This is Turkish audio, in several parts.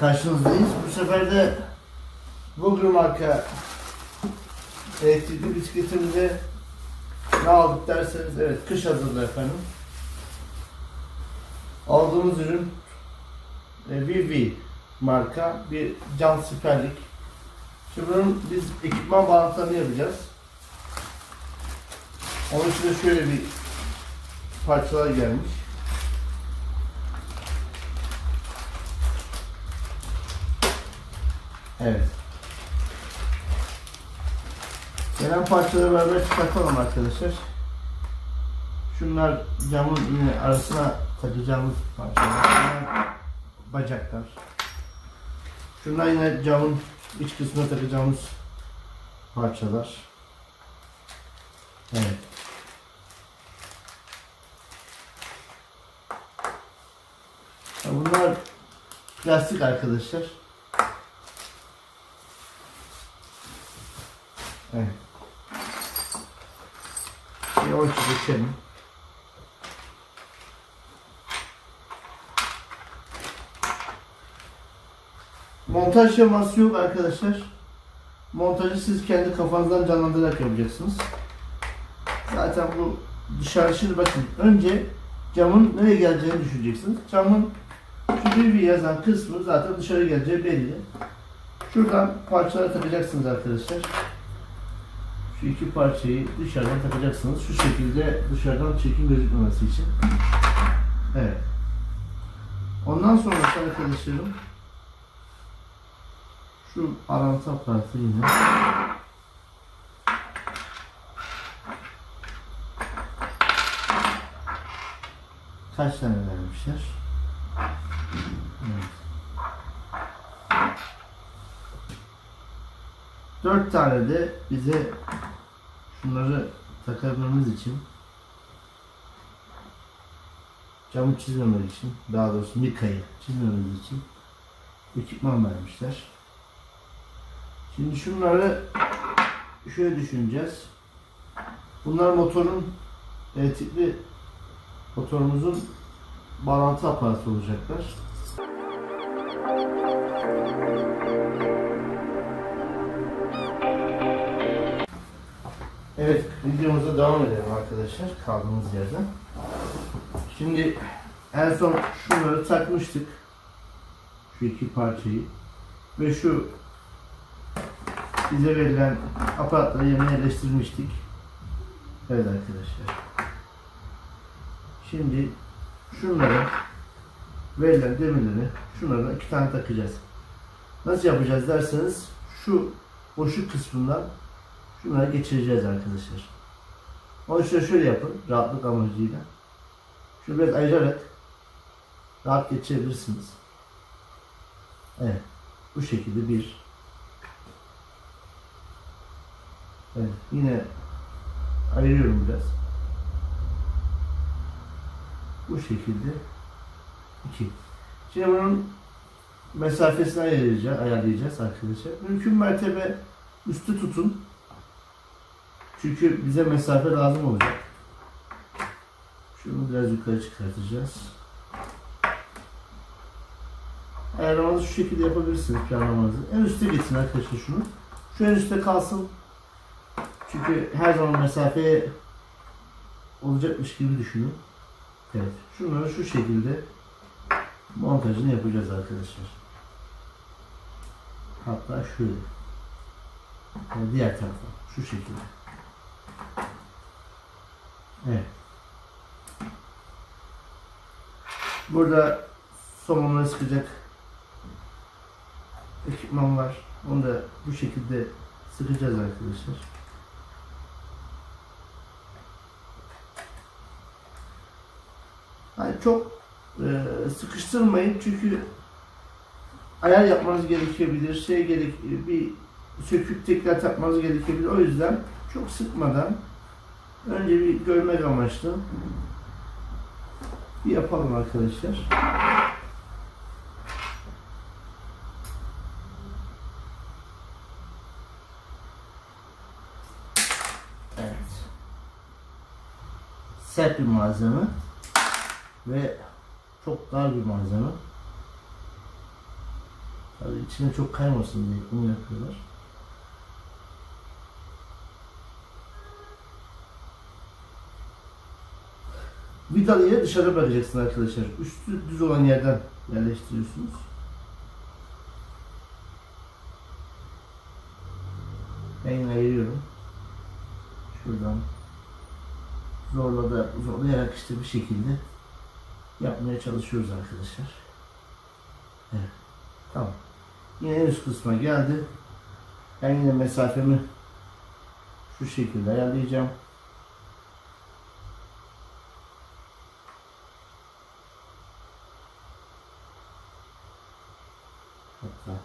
karşınızdayız. Bu sefer de Google marka elektrikli bisikletimize ne aldık derseniz evet kış hazırlığı efendim. Aldığımız ürün e, VV marka bir cam siperlik. Şimdi bunun biz ekipman bağlantılarını yapacağız. Onun için de şöyle bir parçalar gelmiş. Evet. Gelen parçaları beraber çıkartalım arkadaşlar. Şunlar camın yine arasına takacağımız parçalar. Bunlar bacaklar. Şunlar yine camın iç kısmına takacağımız parçalar. Evet. Bunlar plastik arkadaşlar. Evet. Bir ölçü geçelim. Montaj şeması yok arkadaşlar. Montajı siz kendi kafanızdan canlandırarak yapacaksınız. Zaten bu dışarı şimdi bakın. Önce camın nereye geleceğini düşüneceksiniz. Camın şu bir yazan kısmı zaten dışarı geleceği belli. Şuradan parçalara takacaksınız arkadaşlar. Şu iki parçayı dışarıdan takacaksınız. Şu şekilde dışarıdan çekim gözükmemesi için. Evet. Ondan sonra arkadaşlarım şu aranta aparatı yine kaç tane vermişler? Evet. Dört tane de bize şunları takabilmemiz için camı çizmemek için daha doğrusu mikayı çizmememiz için ekipman vermişler. Şimdi şunları şöyle düşüneceğiz. Bunlar motorun elektrikli motorumuzun bağlantı aparatı olacaklar. Evet, videomuza devam edelim arkadaşlar kaldığımız yerden. Şimdi en son şunları takmıştık. Şu iki parçayı. Ve şu bize verilen aparatları yerine yerleştirmiştik. Evet arkadaşlar. Şimdi şunları verilen demirleri şunlara iki tane takacağız. Nasıl yapacağız derseniz şu boşluk kısmından şunları geçireceğiz arkadaşlar. Onu şöyle, şöyle yapın rahatlık amacıyla. Şunu biraz ayırarak rahat geçirebilirsiniz. Evet. Bu şekilde bir. Evet. Yine ayırıyorum biraz. Bu şekilde iki. Şimdi bunun mesafesini ayarlayacağız arkadaşlar. Mümkün mertebe üstü tutun. Çünkü bize mesafe lazım olacak. Şunu biraz yukarı çıkartacağız. Ayarlamanızı şu şekilde yapabilirsiniz planlamanızı. En üstte gitsin arkadaşlar şunu. Şu en üstte kalsın. Çünkü her zaman mesafeye olacakmış gibi düşünün. Evet. Şunları şu şekilde montajını yapacağız arkadaşlar. Hatta şöyle. Yani diğer tarafa. Şu şekilde. Burada somonları sıkacak ekipman var. Onu da bu şekilde sıkacağız arkadaşlar. Yani çok e, sıkıştırmayın çünkü ayar yapmanız gerekebilir. Şey gerek bir söküp tekrar takmanız gerekebilir. O yüzden çok sıkmadan önce bir görmek amaçlı bir yapalım arkadaşlar. Evet. Sert bir malzeme ve çok dar bir malzeme. Tabii içine çok kaymasın diye bunu yapıyorlar. Vidalıyı dışarı bırakacaksın arkadaşlar. Üstü düz olan yerden yerleştiriyorsunuz. Ben ayırıyorum. Şuradan zorlada, zorlayarak işte bir şekilde yapmaya çalışıyoruz arkadaşlar. Evet. Tamam. Yine üst kısma geldi. Ben yine mesafemi şu şekilde ayarlayacağım. Hatta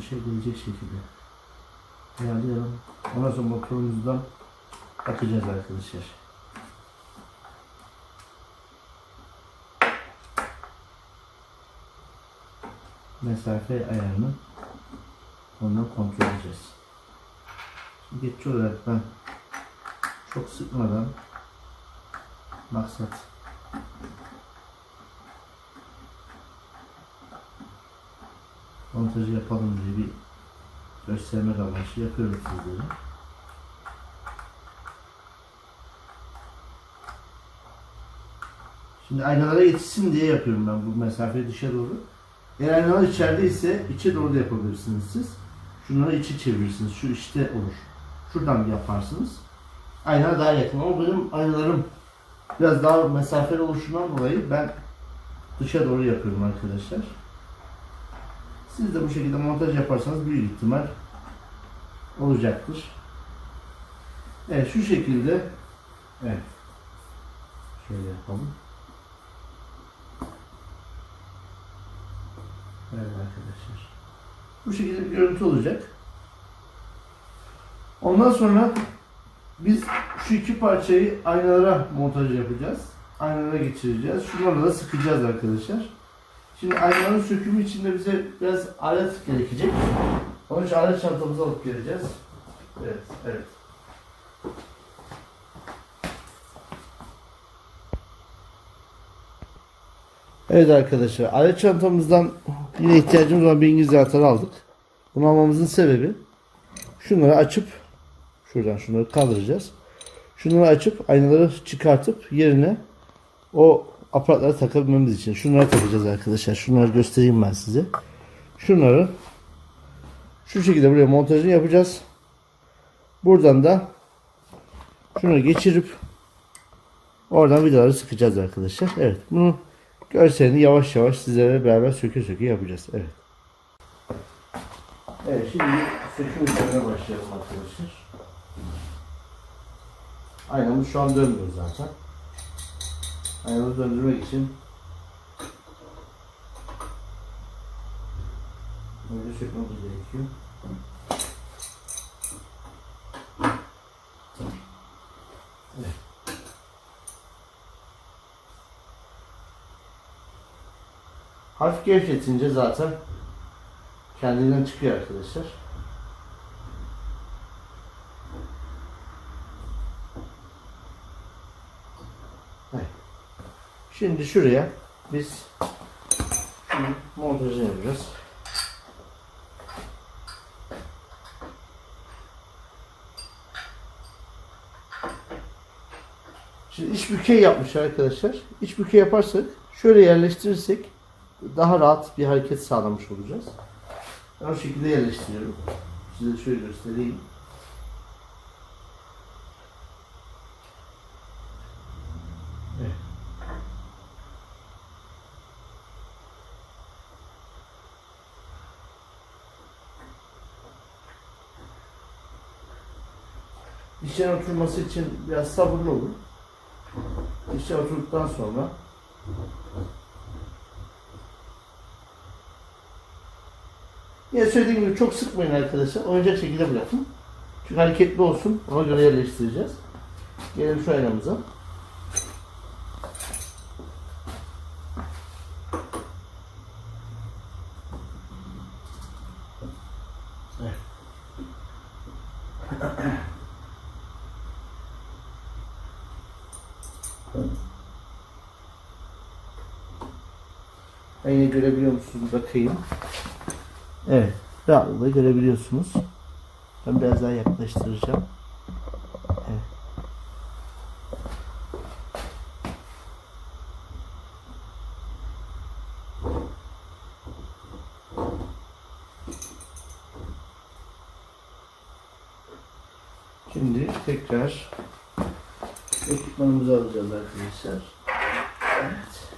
dışa gelecek şekilde ayarlayalım. Ondan sonra motorumuzdan atacağız arkadaşlar. mesafe ayarını ondan kontrol edeceğiz. Şimdi geçici olarak ben çok sıkmadan maksat montajı yapalım diye bir göstermek amaçlı yapıyorum sizlere. Şimdi aynalara yetişsin diye yapıyorum ben bu mesafeyi dışa doğru. Eğer aynalar içeride ise içe doğru da yapabilirsiniz siz. Şunları içi çevirirsiniz. Şu işte olur. Şuradan yaparsınız. Ayna daha yakın ama benim aynalarım biraz daha mesafeli oluşundan dolayı ben dışa doğru yapıyorum arkadaşlar. Siz de bu şekilde montaj yaparsanız büyük ihtimal olacaktır. Evet şu şekilde evet şöyle yapalım. Evet arkadaşlar. Bu şekilde bir görüntü olacak. Ondan sonra biz şu iki parçayı aynalara montaj yapacağız. Aynalara geçireceğiz. Şunları da sıkacağız arkadaşlar. Şimdi aynaların sökümü için de bize biraz alet gerekecek. Onun için alet çantamızı alıp geleceğiz. Evet, evet. Evet arkadaşlar, alet çantamızdan yine ihtiyacımız olan bir İngilizce anahtarı aldık. Bunu almamızın sebebi şunları açıp şuradan şunları kaldıracağız. Şunları açıp aynaları çıkartıp yerine o aparatları takabilmemiz için şunları takacağız arkadaşlar. Şunları göstereyim ben size. Şunları şu şekilde buraya montajını yapacağız. Buradan da şunu geçirip oradan vidaları sıkacağız arkadaşlar. Evet bunu görselini yavaş yavaş sizlere beraber söke söke yapacağız. Evet. Evet şimdi söküm işlemine başlayalım arkadaşlar. Aynamız şu an dönmüyor zaten. Aynamızı döndürmek için Önce sökmemiz gerekiyor. Evet. Hafif gevşetince zaten kendinden çıkıyor arkadaşlar. Şimdi şuraya biz montajını yapacağız. Şimdi iç bükey yapmışlar arkadaşlar. İç bükey yaparsak şöyle yerleştirirsek daha rahat bir hareket sağlamış olacağız. Ben o şekilde yerleştiriyorum. Size şöyle göstereyim. Dişlerin oturması için biraz sabırlı olun. Dişler oturduktan sonra Yine söylediğim gibi çok sıkmayın arkadaşlar. Oynayacak şekilde bırakın. Çünkü hareketli olsun. Ona göre yerleştireceğiz. Gelelim şu aynamıza. Evet. Bakayım. Evet. Rahatlıkla görebiliyorsunuz. Ben biraz daha yaklaştıracağım. Evet. Şimdi tekrar ekipmanımızı alacağız arkadaşlar. Evet.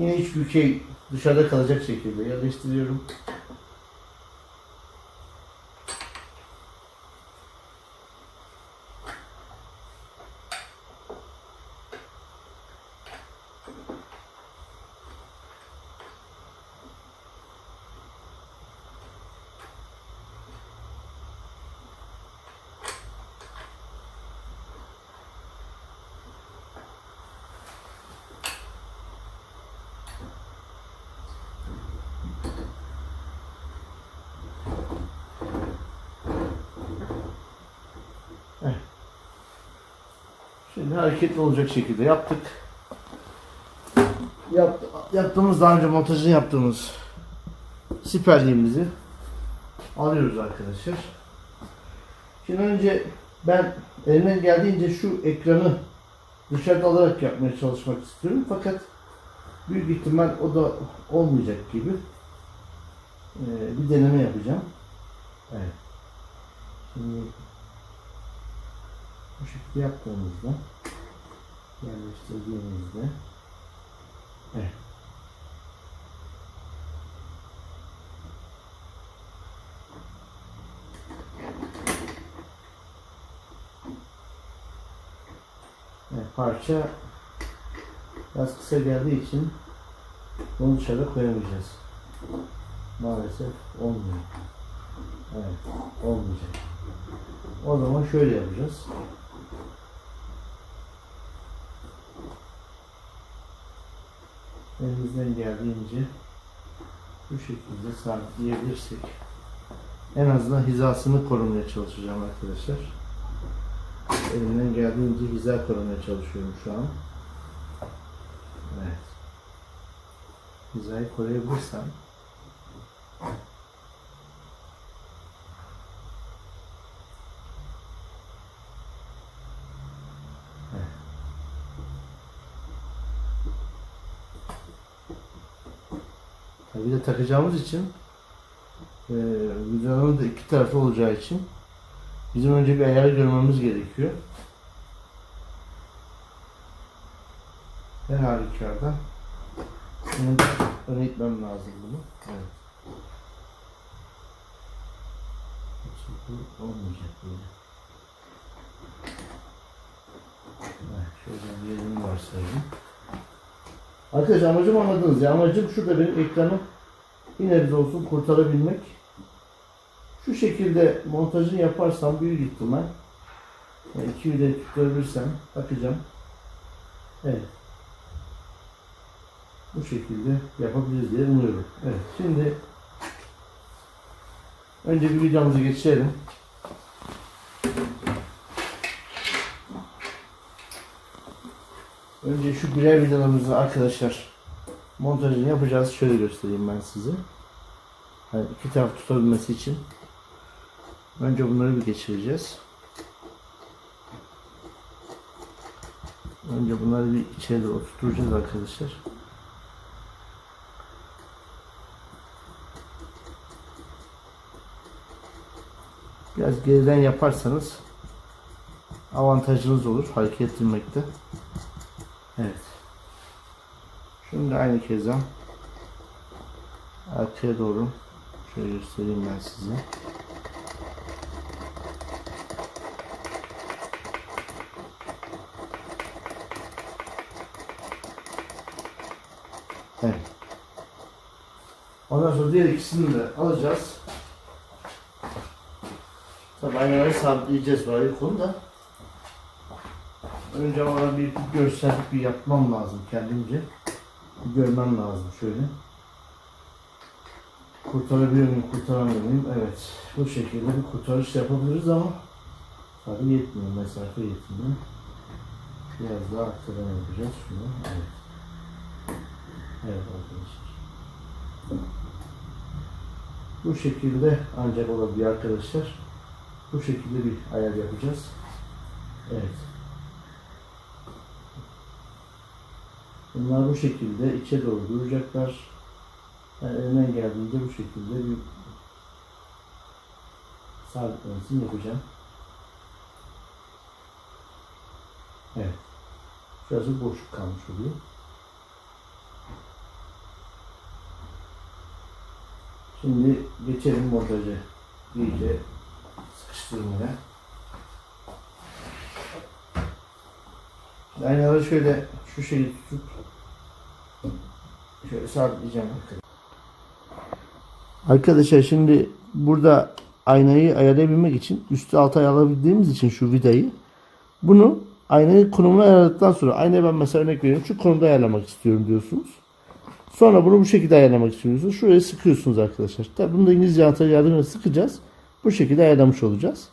Yine hiç bükey dışarıda kalacak şekilde yerleştiriyorum. Şimdi hareketli olacak şekilde yaptık. Yap, yaptığımız daha önce montajını yaptığımız siperliğimizi alıyoruz arkadaşlar. Şimdi önce ben elimden geldiğince şu ekranı dışarıda alarak yapmaya çalışmak istiyorum. Fakat büyük ihtimal o da olmayacak gibi. Ee, bir deneme yapacağım. Evet. Şimdi bu şekilde yaptığımızda yerleştirdiğimizde evet. Evet, parça biraz kısa geldiği için bunu dışarıda koyamayacağız. Maalesef olmuyor. Evet, olmayacak. O zaman şöyle yapacağız. Elimizden geldiğince bu şekilde sabitleyebilirsek en azından hizasını korumaya çalışacağım arkadaşlar. Elimden geldiğince hiza korumaya çalışıyorum şu an. Evet. Hizayı koruyabilirsem Tabii de takacağımız için e, vidanın da iki tarafı olacağı için bizim önce bir ayarı görmemiz gerekiyor. Her halükarda bunu öne itmem lazım bunu. Evet. Olmayacak böyle. Şuradan bir yerimi varsayayım. Arkadaşlar amacım anladınız ya. Amacım şurada benim ekranı bir nebze olsun kurtarabilmek. Şu şekilde montajını yaparsam büyük ihtimal yani iki vidayı tutturabilirsem bakacağım. Evet. Bu şekilde yapabiliriz diye umuyorum. Evet. Şimdi önce bir videomuzu geçelim. Önce şu birer vidalarımızı arkadaşlar montajını yapacağız. Şöyle göstereyim ben size. Yani iki taraf tutabilmesi için. Önce bunları bir geçireceğiz. Önce bunları bir içeri oturtacağız arkadaşlar. Biraz geriden yaparsanız avantajınız olur hareket ettirmekte. Evet. Şimdi aynı keza arkaya doğru şöyle göstereyim ben size. Evet. Ondan sonra diğer ikisini de alacağız. Tabii aynaları sabitleyeceğiz böyle konuda. Önce ona bir görsellik bir yapmam lazım kendimce. Bir görmem lazım şöyle. Kurtarabiliyor muyum, kurtaramıyor muyum? Evet. Bu şekilde bir kurtarış yapabiliriz ama tabii yetmiyor, mesafe yetmiyor. Biraz daha arkadan yapacağız şunu. Evet. Evet arkadaşlar. Bu şekilde ancak olabiliyor arkadaşlar. Bu şekilde bir ayar yapacağız. Evet. Bunlar bu şekilde içe doğru duracaklar. Ben elimden geldiğince bu şekilde bir sabitlemesini yapacağım. Evet. Şurası boşluk kalmış oluyor. Şimdi geçelim montaja. İyice sıkıştırmaya. Aynaları şöyle şu şeyi tutup şöyle sabitleyeceğim arkadaşlar. Şimdi burada aynayı ayarlayabilmek için üstü alta ayarlayabildiğimiz için şu vidayı bunu aynayı konumuna ayarladıktan sonra aynayı ben mesela örnek veriyorum şu konumda ayarlamak istiyorum diyorsunuz. Sonra bunu bu şekilde ayarlamak istiyorsunuz. Şuraya sıkıyorsunuz arkadaşlar. Tabi bunu da İngilizce anahtarı yardımıyla sıkacağız. Bu şekilde ayarlamış olacağız.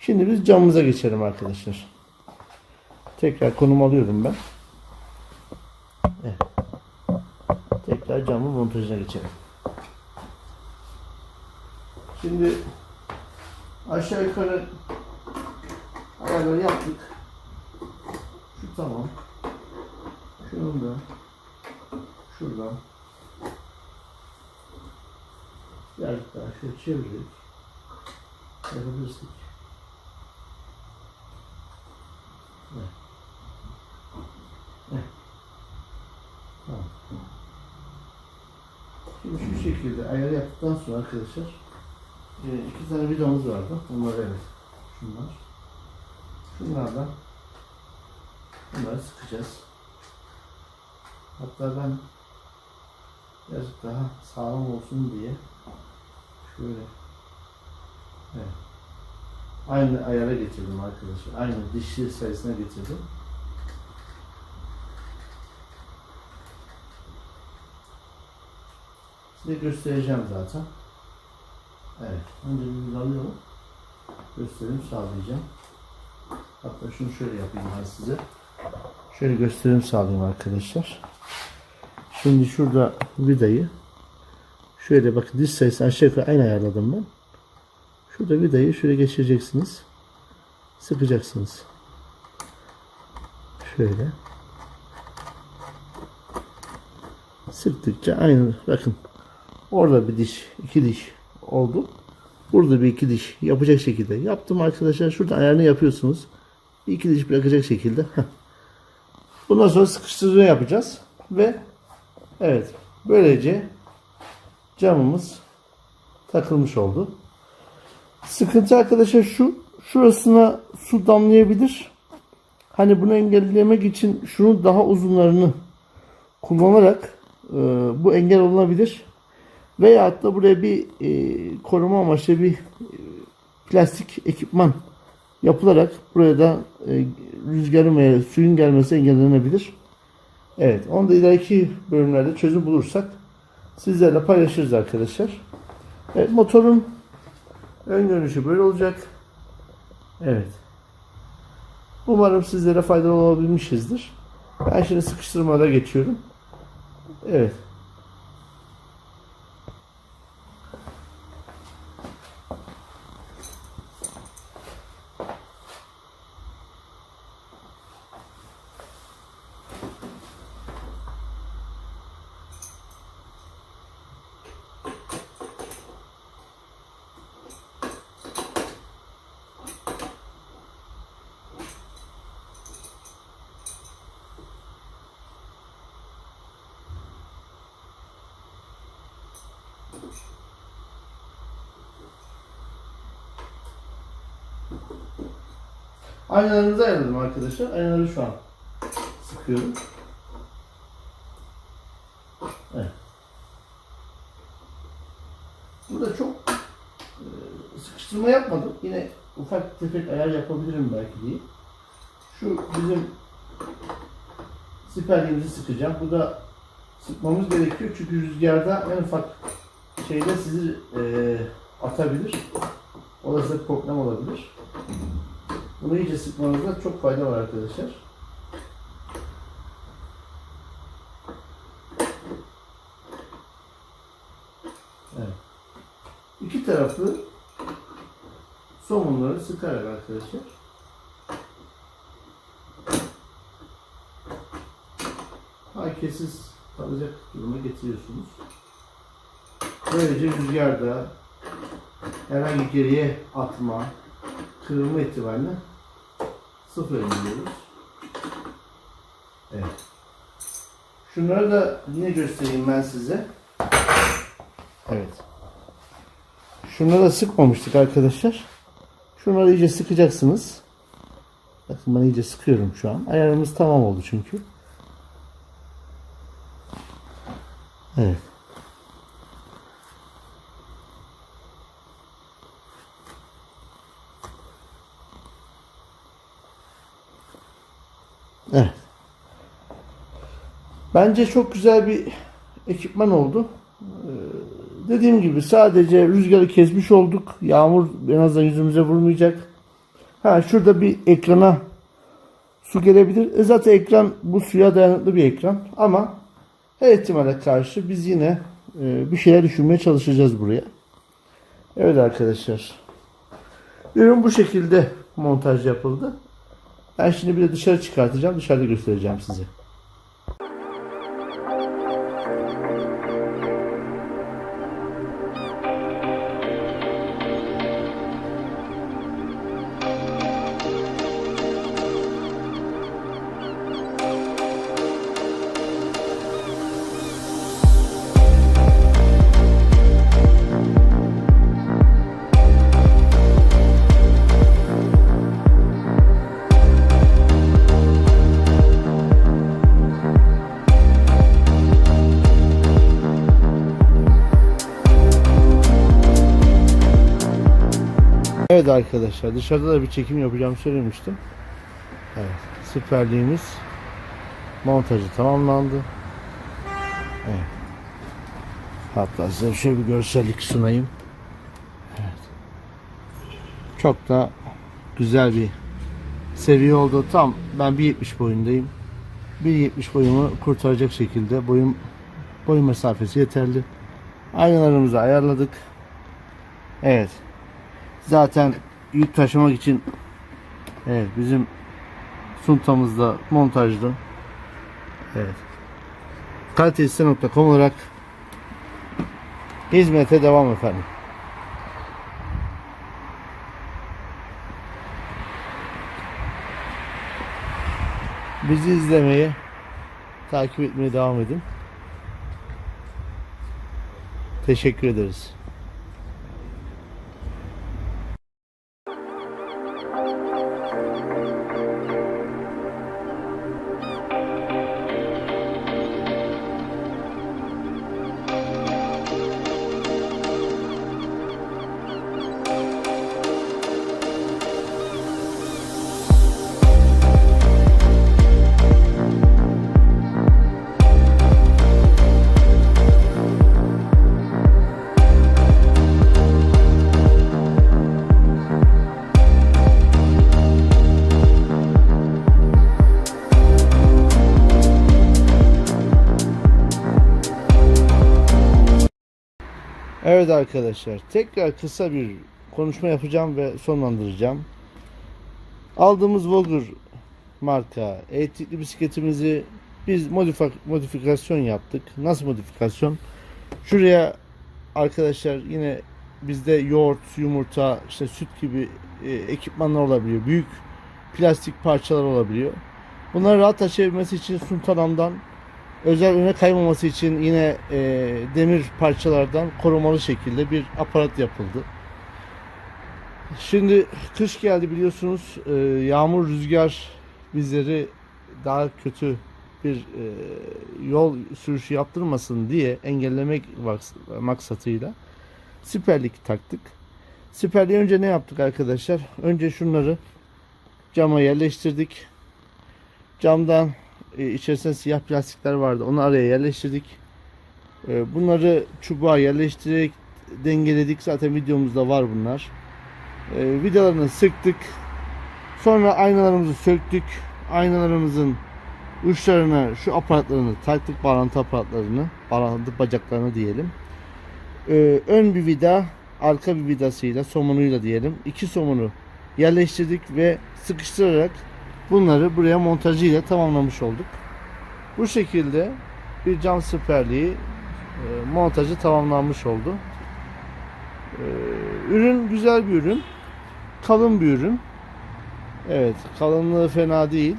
Şimdi biz camımıza geçelim arkadaşlar. Tekrar konum alıyorum ben. Evet. Tekrar camın montajına geçelim. Şimdi aşağı yukarı ayarları yaptık. Şu tamam. Şunu da şuradan birazcık daha şöyle çevirerek yapabilirsek. Evet. Evet. Tamam. Şimdi şu şekilde ayar yaptıktan sonra arkadaşlar e, iki tane vidamız vardı. Bunlar evet. Şunlar. Şunlardan bunları sıkacağız. Hatta ben birazcık daha sağlam olsun diye şöyle evet. aynı ayara getirdim arkadaşlar. Aynı dişli sayısına getirdim. Size göstereceğim zaten. Evet. Önce bir alıyorum. Gösterim sağlayacağım. Hatta şunu şöyle yapayım ben size. Şöyle gösterim sağlayayım arkadaşlar. Şimdi şurada vidayı şöyle bakın diş sayısı aşağı yukarı aynı ayarladım ben. Şurada vidayı şöyle geçireceksiniz. Sıkacaksınız. Şöyle. Sıktıkça aynı bakın. Orada bir diş, iki diş oldu. Burada bir iki diş yapacak şekilde yaptım arkadaşlar. Şurada ayarını yapıyorsunuz. İki diş bırakacak şekilde. Bundan sonra sıkıştırma yapacağız. Ve evet böylece camımız takılmış oldu. Sıkıntı arkadaşlar şu şurasına su damlayabilir. Hani bunu engellemek için şunun daha uzunlarını kullanarak e, bu engel olunabilir. Veyahut da buraya bir e, koruma amaçlı bir e, plastik ekipman yapılarak buraya da e, rüzgarın veya suyun gelmesi engellenebilir. Evet, onu da ileriki bölümlerde çözüm bulursak sizlerle paylaşırız arkadaşlar. Evet, motorun ön görünüşü böyle olacak. Evet. Umarım sizlere faydalı olabilmişizdir. Ben şimdi sıkıştırmada geçiyorum. Evet. Aynalarınızı ayarladım arkadaşlar. Aynaları şu an sıkıyorum. Evet. Burada çok e, sıkıştırma yapmadım. Yine ufak tefek ayar yapabilirim belki diye. Şu bizim siperliğimizi sıkacağım. Bu da sıkmamız gerekiyor çünkü rüzgarda en ufak şeyde sizi e, atabilir. Olası bir problem olabilir. Bunu iyice sıkmanızda çok fayda var arkadaşlar. iki taraflı somunları sıkarak arkadaşlar. Hareketsiz kalacak duruma getiriyorsunuz. Böylece rüzgarda herhangi geriye atma, kırılma ihtimalini sıfır indiriyoruz. Evet. Şunları da yine göstereyim ben size. Evet. Şunları da sıkmamıştık arkadaşlar. Şunları iyice sıkacaksınız. Bakın ben iyice sıkıyorum şu an. Ayarımız tamam oldu çünkü. Evet. Bence çok güzel bir ekipman oldu. Ee, dediğim gibi sadece rüzgarı kesmiş olduk. Yağmur en azından yüzümüze vurmayacak. Ha şurada bir ekrana su gelebilir. E zaten ekran bu suya dayanıklı bir ekran. Ama her ihtimale karşı biz yine e, bir şeyler düşünmeye çalışacağız buraya. Evet arkadaşlar. Ürün bu şekilde montaj yapıldı. Ben şimdi bir de dışarı çıkartacağım. Dışarıda göstereceğim size. Evet arkadaşlar dışarıda da bir çekim yapacağım söylemiştim. Evet süperliğimiz montajı tamamlandı. Evet. Hatta size şöyle bir görsellik sunayım. Evet. Çok da güzel bir seviye oldu. Tam ben 1.70 boyundayım. 1.70 boyumu kurtaracak şekilde boyum boy mesafesi yeterli. Aynalarımızı ayarladık. Evet. Zaten yük taşımak için evet bizim suntamızda montajlı. Evet. Kalitesi.com olarak hizmete devam efendim. Bizi izlemeye, takip etmeye devam edin. Teşekkür ederiz. Evet arkadaşlar tekrar kısa bir konuşma yapacağım ve sonlandıracağım. Aldığımız Vogur marka elektrikli bisikletimizi biz modifik modifikasyon yaptık. Nasıl modifikasyon? Şuraya arkadaşlar yine bizde yoğurt, yumurta, işte süt gibi e, ekipmanlar olabiliyor. Büyük plastik parçalar olabiliyor. Bunları rahat taşıyabilmesi için Suntalam'dan özel öne kaymaması için yine e, demir parçalardan korumalı şekilde bir aparat yapıldı. Şimdi kış geldi biliyorsunuz e, yağmur rüzgar bizleri daha kötü bir e, yol sürüşü yaptırmasın diye engellemek maksatıyla siperlik taktık. Siperliği önce ne yaptık arkadaşlar? Önce şunları cama yerleştirdik. Camdan e, içerisinde siyah plastikler vardı. Onu araya yerleştirdik. E, bunları çubuğa yerleştirerek dengeledik. Zaten videomuzda var bunlar. E, vidalarını sıktık. Sonra aynalarımızı söktük. Aynalarımızın uçlarına şu aparatlarını taktık. Bağlantı aparatlarını. Bağlantı bacaklarını diyelim. E, ön bir vida arka bir vidasıyla, somunuyla diyelim. iki somunu yerleştirdik ve sıkıştırarak bunları buraya montajıyla tamamlamış olduk. Bu şekilde bir cam siperliği e, montajı tamamlanmış oldu. E, ürün güzel bir ürün. Kalın bir ürün. Evet, kalınlığı fena değil.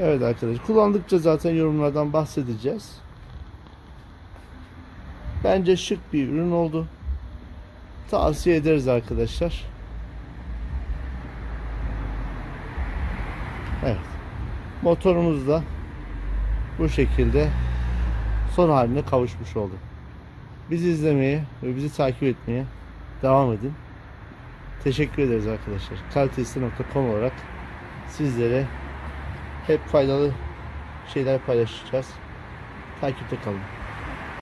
Evet arkadaşlar, kullandıkça zaten yorumlardan bahsedeceğiz. Bence şık bir ürün oldu. Tavsiye ederiz arkadaşlar. Motorumuz da bu şekilde son haline kavuşmuş oldu. Bizi izlemeye ve bizi takip etmeye devam edin. Teşekkür ederiz arkadaşlar. Kalitesi.com olarak sizlere hep faydalı şeyler paylaşacağız. Takipte kalın.